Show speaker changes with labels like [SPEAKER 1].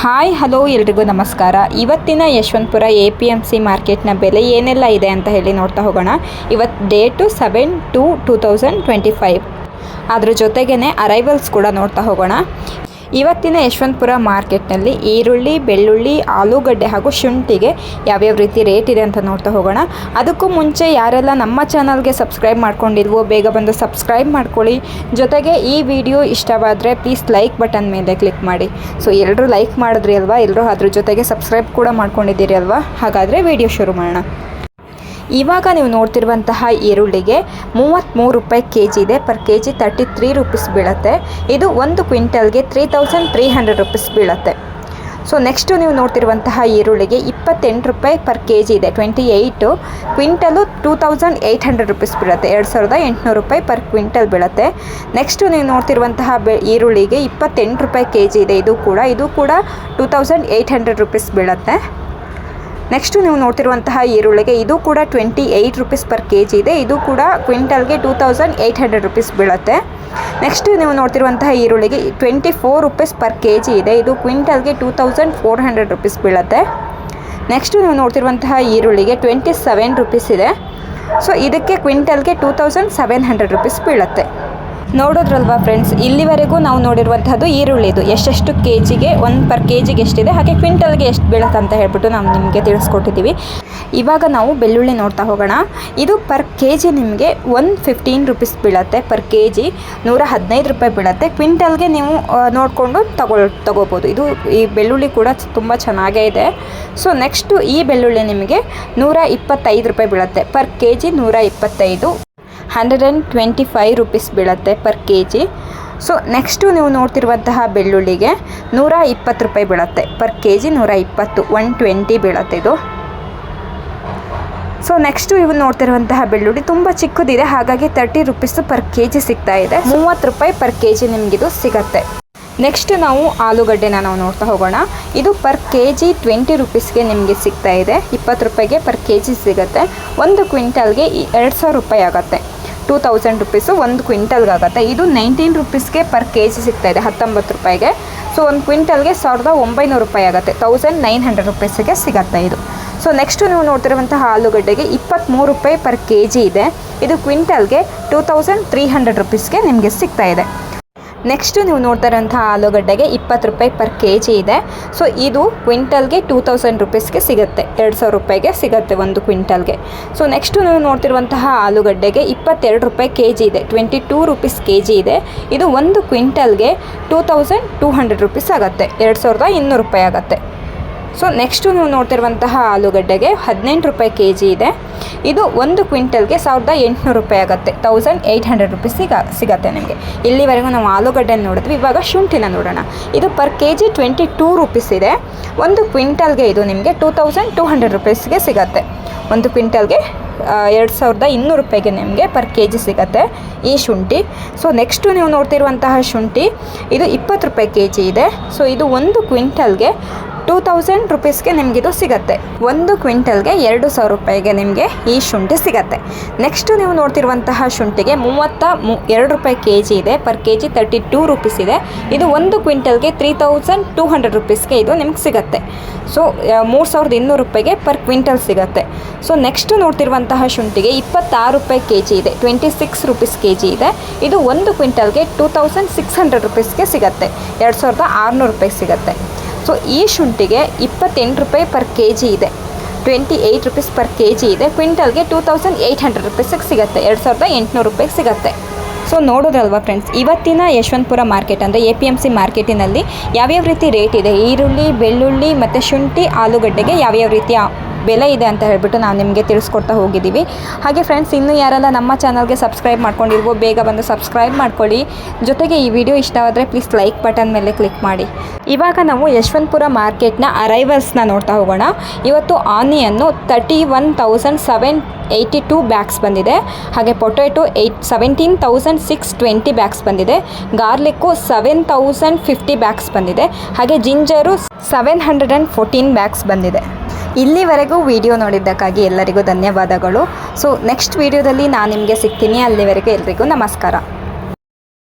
[SPEAKER 1] Hi, hello ಎಲ್ರಿಗೂ ನಮಸ್ಕಾರ. ಇವತ್ತಿನ Yeshwanthpur A P M C ಮಾರ್ಕೆಟ್ನ ಬೆಲೆ ಏನೆಲ್ಲ ಇದೆ ಅಂತ ಹೇಳಿ ನೋಡ್ತಾ ಹೋಗೋಣ. ಇವತ್ತು date seven two two thousand twenty five ಅದ್ರ ಜೊತೆಗೇ ಅರೈವಲ್ಸ್ ಕೂಡ ನೋಡ್ತಾ ಹೋಗೋಣ. ಇವತ್ತಿನ ಯಶವಂತಪುರ ಮಾರ್ಕೆಟ್ನಲ್ಲಿ ಈರುಳ್ಳಿ, ಬೆಳ್ಳುಳ್ಳಿ, ಆಲೂಗಡ್ಡೆ ಹಾಗೂ ಶುಂಠಿಗೆ ಯಾವ್ಯಾವ ರೀತಿ ರೇಟ್ ಇದೆ ಅಂತ ನೋಡ್ತಾ ಹೋಗೋಣ. ಅದಕ್ಕೂ ಮುಂಚೆ ಯಾರೆಲ್ಲ ನಮ್ಮ ಚಾನಲ್ಗೆ ಸಬ್ಸ್ಕ್ರೈಬ್ ಮಾಡ್ಕೊಂಡಿದ್ವೋ ಬೇಗ ಬಂದು ಸಬ್ಸ್ಕ್ರೈಬ್ ಮಾಡ್ಕೊಳ್ಳಿ. ಜೊತೆಗೆ ಈ ವಿಡಿಯೋ ಇಷ್ಟವಾದರೆ ಪ್ಲೀಸ್ ಲೈಕ್ ಬಟನ್ ಮೇಲೆ ಕ್ಲಿಕ್ ಮಾಡಿ. ಸೊ ಎಲ್ಲರೂ ಲೈಕ್ ಮಾಡಿದ್ರಿ ಅಲ್ವಾ? ಎಲ್ಲರೂ ಅದ್ರ ಜೊತೆಗೆ ಸಬ್ಸ್ಕ್ರೈಬ್ ಕೂಡ ಮಾಡ್ಕೊಂಡಿದ್ದೀರಿ ಅಲ್ವಾ? ಹಾಗಾದರೆ ವಿಡಿಯೋ ಶುರು ಮಾಡೋಣ. ಇವಾಗ ನೀವು ನೋಡ್ತಿರುವಂತಹ ಈರುಳ್ಳಿಗೆ ಮೂವತ್ತ್ಮೂರು ರೂಪಾಯಿ ಕೆ ಜಿ ಇದೆ. Per K G thirty three rupees ಬೀಳುತ್ತೆ. ಇದು ಒಂದು ಕ್ವಿಂಟಲ್ಗೆ three thousand three hundred rupees ಬೀಳತ್ತೆ. So next ನೀವು ನೋಡ್ತಿರುವಂತಹ ಈರುಳ್ಳಿಗೆ ಇಪ್ಪತ್ತೆಂಟು ರೂಪಾಯಿ ಪರ್ ಕೆ ಜಿ ಇದೆ. Twenty eight quintal two thousand eight hundred rupees ಬೀಳುತ್ತೆ. ಎರಡು ಸಾವಿರದ ಎಂಟುನೂರು ರೂಪಾಯಿ ಪರ್ ಕ್ವಿಂಟಲ್ ಬೀಳುತ್ತೆ. ನೆಕ್ಸ್ಟು ನೀವು ನೋಡ್ತಿರುವಂತಹ ಬೆ, ಈರುಳ್ಳಿಗೆ ಇಪ್ಪತ್ತೆಂಟು ರೂಪಾಯಿ ಕೆ ಜಿ ಇದೆ. ಇದು ಕೂಡ ಇದು ಕೂಡ two thousand eight hundred rupees ಬೀಳುತ್ತೆ. ನೆಕ್ಸ್ಟು ನೀವು ನೋಡ್ತಿರುವಂತಹ ಈರುಳ್ಳಿಗೆ ಇದು ಕೂಡ twenty eight rupees per K G ಇದೆ. ಇದು ಕೂಡ ಕ್ವಿಂಟಲ್ಗೆ two thousand eight hundred rupees ಬೀಳುತ್ತೆ. ನೆಕ್ಸ್ಟ್ ನೀವು ನೋಡ್ತಿರುವಂತಹ ಈರುಳ್ಳಿಗೆ twenty four rupees per K G ಇದೆ. ಇದು ಕ್ವಿಂಟಲ್ಗೆ two thousand four hundred rupees ಬೀಳುತ್ತೆ. ನೆಕ್ಸ್ಟು ನೀವು ನೋಡ್ತಿರುವಂತಹ ಈರುಳ್ಳಿಗೆ ಟ್ವೆಂಟಿ ಸೆವೆನ್ ರುಪೀಸ್ ಇದೆ. ಸೊ ಇದಕ್ಕೆ ಕ್ವಿಂಟಲ್ಗೆ two thousand seven hundred rupees ಬೀಳುತ್ತೆ. ನೋಡೋದ್ರಲ್ವಾ ಫ್ರೆಂಡ್ಸ್ ಇಲ್ಲಿವರೆಗೂ ನಾವು ನೋಡಿರುವಂಥದ್ದು ಈರುಳ್ಳಿದು. ಎಷ್ಟೆಷ್ಟು ಕೆ ಜಿಗೆ ಒಂದು ಪರ್ ಕೆ ಜಿಗೆ ಎಷ್ಟಿದೆ? ಹಾಗೆ ಕ್ವಿಂಟಲ್ಗೆ ಎಷ್ಟು ಬೀಳುತ್ತೆ ಅಂತ ಹೇಳ್ಬಿಟ್ಟು ನಾವು ನಿಮಗೆ ತಿಳಿಸ್ಕೊಟ್ಟಿದ್ದೀವಿ. ಇವಾಗ ನಾವು ಬೆಳ್ಳುಳ್ಳಿ ನೋಡ್ತಾ ಹೋಗೋಣ. ಇದು ಪರ್ ಕೆ ಜಿ ನಿಮಗೆ ಒನ್ ಫಿಫ್ಟೀನ್ ರುಪೀಸ್ ಬೀಳುತ್ತೆ. ಪರ್ ಕೆ ಜಿ ನೂರ ಹದಿನೈದು ರೂಪಾಯಿ ಬೀಳುತ್ತೆ. ಕ್ವಿಂಟಲ್ಗೆ ನೀವು ನೋಡಿಕೊಂಡು ತಗೊಳ್, ತಗೋಬೋದು. ಇದು ಈ ಬೆಳ್ಳುಳ್ಳಿ ಕೂಡ ತುಂಬ ಚೆನ್ನಾಗೇ ಇದೆ. ಸೊ ನೆಕ್ಸ್ಟು ಈ ಬೆಳ್ಳುಳ್ಳಿ ನಿಮಗೆ ನೂರ ಇಪ್ಪತ್ತೈದು ರೂಪಾಯಿ ಬೀಳುತ್ತೆ. ಪರ್ ಕೆ ಜಿ ನೂರ ಇಪ್ಪತ್ತೈದು. Hundred and twenty five rupees ಬೀಳುತ್ತೆ per K G so next ನೀವು ನೋಡ್ತಿರುವಂತಹ ಬೆಳ್ಳುಳ್ಳಿಗೆ ನೂರ ಇಪ್ಪತ್ತು ರೂಪಾಯಿ ಬೀಳುತ್ತೆ. ಪರ್ ಕೆ ಜಿ ನೂರ ಇಪ್ಪತ್ತು, ಒನ್ ಟ್ವೆಂಟಿ ಬೀಳತ್ತೆ ಇದು. ಸೊ ನೆಕ್ಸ್ಟು ಇವು ನೋಡ್ತಿರುವಂತಹ ಬೆಳ್ಳುಳ್ಳಿ ತುಂಬ ಚಿಕ್ಕದಿದೆ, ಹಾಗಾಗಿ thirty rupees per K G ಸಿಗ್ತಾ ಇದೆ. ಮೂವತ್ತು ರೂಪಾಯಿ ಪರ್ ಕೆ ಜಿ ನಿಮಗಿದು ಸಿಗತ್ತೆ. ನೆಕ್ಸ್ಟ್ ನಾವು ಆಲೂಗಡ್ಡೆನ ನಾವು ನೋಡ್ತಾ ಹೋಗೋಣ. ಇದು ಪರ್ ಕೆ ಜಿ ಟ್ವೆಂಟಿ ರುಪೀಸ್ಗೆ ನಿಮಗೆ ಸಿಗ್ತಾ ಇದೆ. ಇಪ್ಪತ್ತು ರೂಪಾಯಿಗೆ ಪರ್ ಕೆ ಜಿ ಸಿಗುತ್ತೆ. ಒಂದು ಕ್ವಿಂಟಲ್ಗೆ ಎರಡು ಸಾವಿರ ರೂಪಾಯಿ ಆಗುತ್ತೆ. ಟೂ ತೌಸಂಡ್ ರುಪೀಸು ಒಂದು ಕ್ವಿಂಟಲ್ಗೆ ಆಗುತ್ತೆ ಇದು ನೈನ್ಟೀನ್ ರುಪೀಸ್ಗೆ ಪರ್ ಕೆ ಜಿ ಸಿಗ್ತಾ ಇದೆ, ಹತ್ತೊಂಬತ್ತು ರೂಪಾಯಿಗೆ. ಸೊ ಒಂದು ಕ್ವಿಂಟಲ್ಗೆ ಸಾವಿರದ ಒಂಬೈನೂರು ರೂಪಾಯಿ ಆಗುತ್ತೆ. ತೌಸಂಡ್ ನೈನ್ ಹಂಡ್ರೆಡ್ ರುಪೀಸಿಗೆ ಸಿಗುತ್ತೆ ಇದು. ಸೊ ನೆಕ್ಸ್ಟು ನೀವು ನೋಡ್ತಿರುವಂತಹ ಆಲೂಗಡ್ಡೆಗೆ ಇಪ್ಪತ್ತ್ಮೂರು ರೂಪಾಯಿ ಪರ್ ಕೆ ಜಿ ಇದೆ. ಇದು ಕ್ವಿಂಟಲ್ಗೆ ಟೂ ತೌಸಂಡ್ ತ್ರೀ ಹಂಡ್ರೆಡ್ ರುಪೀಸ್ಗೆ ನಿಮಗೆ ಸಿಗ್ತಾ ಇದೆ. ನೆಕ್ಸ್ಟು ನೀವು ನೋಡ್ತಾ ಇರೋಂಥ ಆಲೂಗಡ್ಡೆಗೆ ಇಪ್ಪತ್ತು ರೂಪಾಯಿ ಪರ್ ಕೆ ಜಿ ಇದೆ. ಸೊ, ಇದು ಕ್ವಿಂಟಲ್ಗೆ ಟೂ ತೌಸಂಡ್ ರುಪೀಸ್ಗೆ ಸಿಗುತ್ತೆ. ಎರಡು ಸಾವಿರ ರೂಪಾಯಿಗೆ ಸಿಗುತ್ತೆ ಒಂದು ಕ್ವಿಂಟಲ್ಗೆ. ಸೊ, ನೆಕ್ಸ್ಟು ನೀವು ನೋಡ್ತಿರುವಂತಹ ಆಲೂಗಡ್ಡೆಗೆ ಇಪ್ಪತ್ತೆರಡು ರೂಪಾಯಿ ಕೆ ಜಿ ಇದೆ. Twenty two rupees K G ಇದೆ. ಇದು ಒಂದು ಕ್ವಿಂಟಲ್ಗೆ two thousand two hundred rupees ಆಗುತ್ತೆ. ಎರಡು ಸಾವಿರದ ಇನ್ನೂರು ರೂಪಾಯಿ ಆಗುತ್ತೆ. ಸೊ ನೆಕ್ಸ್ಟು ನೀವು ನೋಡ್ತಿರುವಂತಹ ಆಲೂಗಡ್ಡೆಗೆ ಹದಿನೆಂಟು ರೂಪಾಯಿ ಕೆ ಜಿ ಇದೆ. ಇದು ಒಂದು ಕ್ವಿಂಟಲ್ಗೆ ಸಾವಿರದ ಎಂಟುನೂರು ರೂಪಾಯಿ ಆಗುತ್ತೆ. ತೌಸಂಡ್ ಏಯ್ಟ್ ಹಂಡ್ರೆಡ್ ರುಪೀಸ್ ಸಿಗ, ಸಿಗತ್ತೆ ನಿಮಗೆ. ಇಲ್ಲಿವರೆಗೂ ನಾವು ಆಲೂಗಡ್ಡೆ ನೋಡಿದ್ವಿ, ಇವಾಗ ಶುಂಠಿನ ನೋಡೋಣ. ಇದು per K G twenty two rupees ಇದೆ. ಒಂದು ಕ್ವಿಂಟಲ್ಗೆ ಇದು ನಿಮಗೆ ಟೂ ತೌಸಂಡ್ ಟೂ ಹಂಡ್ರೆಡ್ ರುಪೀಸ್ಗೆ ಸಿಗತ್ತೆ. ಒಂದು ಕ್ವಿಂಟಲ್ಗೆ ಎರಡು ಸಾವಿರದ ಇನ್ನೂರು ರೂಪಾಯಿಗೆ ನಿಮಗೆ ಪರ್ ಕೆ ಜಿ ಸಿಗುತ್ತೆ ಈ ಶುಂಠಿ. ಸೊ ನೆಕ್ಸ್ಟು ನೀವು ನೋಡ್ತಿರುವಂತಹ ಶುಂಠಿ, ಇದು ಇಪ್ಪತ್ತು ರೂಪಾಯಿ ಕೆ ಜಿ ಇದೆ. ಸೊ ಇದು ಒಂದು ಕ್ವಿಂಟಲ್ಗೆ ಟೂ ತೌಸಂಡ್ ರುಪೀಸ್ಗೆ ನಿಮಗಿದು ಸಿಗುತ್ತೆ. ಒಂದು ಕ್ವಿಂಟಲ್ಗೆ ಎರಡು ಸಾವಿರ ರೂಪಾಯಿಗೆ ನಿಮಗೆ ಈ ಶುಂಠಿ ಸಿಗುತ್ತೆ. ನೆಕ್ಸ್ಟ್ ನೀವು ನೋಡ್ತಿರುವಂತಹ ಶುಂಠಿಗೆ ಮೂವತ್ತ ಮೂ, ಎರಡು ರೂಪಾಯಿ ಕೆ ಜಿ ಇದೆ. Per K G thirty two rupees ಇದೆ. ಇದು ಒಂದು ಕ್ವಿಂಟಲ್ಗೆ ತ್ರೀ ತೌಸಂಡ್ ಟೂ ಹಂಡ್ರೆಡ್ ರುಪೀಸ್ಗೆ ಇದು ನಿಮ್ಗೆ ಸಿಗುತ್ತೆ. ಸೊ ಮೂರು ಸಾವಿರದ ಇನ್ನೂರು ರೂಪಾಯಿಗೆ ಪರ್ ಕ್ವಿಂಟಲ್ ಸಿಗುತ್ತೆ. ಸೊ ನೆಕ್ಸ್ಟ್ ನೋಡ್ತಿರುವಂತಹ ಶುಂಠಿಗೆ ಇಪ್ಪತ್ತಾರು ರೂಪಾಯಿ ಕೆ ಜಿ ಇದೆ. Twenty six rupees K G ಇದೆ. ಇದು ಒಂದು ಕ್ವಿಂಟಲ್ಗೆ ಟೂ ತೌಸಂಡ್ ಸಿಕ್ಸ್ ಹಂಡ್ರೆಡ್ ರುಪೀಸ್ಗೆ ಸಿಗುತ್ತೆ. ಎರಡು ಸಾವಿರದ ಆರುನೂರು ರೂಪಾಯಿ ಸಿಗುತ್ತೆ. ಸೊ ಈ ಶುಂಠಿಗೆ ಇಪ್ಪತ್ತೆಂಟು ರೂಪಾಯಿ ಪರ್ ಕೆ ಜಿ ಇದೆ. Twenty eight rupees per K G ಇದೆ ಕ್ವಿಂಟಲ್ಗೆ ಟೂ ತೌಸಂಡ್ ಏಯ್ಟ್ ಹಂಡ್ರೆಡ್ ರುಪೀಸಿಗೆ ಸಿಗುತ್ತೆ. ಎರಡು ಸಾವಿರದ ಎಂಟುನೂರು ರೂಪಾಯಿಗೆ ಸಿಗುತ್ತೆ. ಸೊ ನೋಡೋದಲ್ವಾ ಫ್ರೆಂಡ್ಸ್ ಇವತ್ತಿನ ಯಶವಂತಪುರ ಮಾರ್ಕೆಟ್ ಅಂದರೆ ಎ ಪಿ ಎಂ ಸಿ ಮಾರ್ಕೆಟಿನಲ್ಲಿ ಯಾವ್ಯಾವ ರೀತಿ ರೇಟ್ ಇದೆ? ಈರುಳ್ಳಿ, ಬೆಳ್ಳುಳ್ಳಿ ಮತ್ತು ಶುಂಠಿ, ಆಲೂಗಡ್ಡೆಗೆ ಯಾವ್ಯಾವ ರೀತಿಯ ಬೆಲೆ ಇದೆ ಅಂತ ಹೇಳಿಬಿಟ್ಟು ನಾವು ನಿಮಗೆ ತಿಳಿಸ್ಕೊಡ್ತಾ ಹೋಗಿದ್ದೀವಿ. ಹಾಗೆ ಫ್ರೆಂಡ್ಸ್ ಇನ್ನೂ ಯಾರೆಲ್ಲ ನಮ್ಮ ಚಾನಲ್ಗೆ ಸಬ್ಸ್ಕ್ರೈಬ್ ಮಾಡ್ಕೊಂಡಿರ್ವೋ, ಬೇಗ ಬಂದು ಸಬ್ಸ್ಕ್ರೈಬ್ ಮಾಡ್ಕೊಳ್ಳಿ. ಜೊತೆಗೆ ಈ ವಿಡಿಯೋ ಇಷ್ಟವಾದರೆ ಪ್ಲೀಸ್ ಲೈಕ್ ಬಟನ್ ಮೇಲೆ ಕ್ಲಿಕ್ ಮಾಡಿ. ಇವಾಗ ನಾವು ಯಶವಂತಪುರ ಮಾರ್ಕೆಟ್ನ ಅರೈವಲ್ಸ್ನ ನೋಡ್ತಾ ಹೋಗೋಣ. ಇವತ್ತು onion thirty one thousand seven eighty two bags ಬಂದಿದೆ. ಹಾಗೆ potato eight seventeen thousand six twenty bags ಬಂದಿದೆ. Garlic seven thousand fifty bags ಬಂದಿದೆ. ಹಾಗೆ ginger seven hundred and fourteen bags ಬಂದಿದೆ. ಇಲ್ಲಿವರೆಗೂ ವಿಡಿಯೋ ನೋಡಿದ್ದಕ್ಕಾಗಿ ಎಲ್ಲರಿಗೂ ಧನ್ಯವಾದಗಳು. ಸೊ ನೆಕ್ಸ್ಟ್ ವಿಡಿಯೋದಲ್ಲಿ ನಾನು ನಿಮಗೆ ಸಿಗ್ತೀನಿ. ಅಲ್ಲಿವರೆಗೂ ಎಲ್ರಿಗೂ ನಮಸ್ಕಾರ.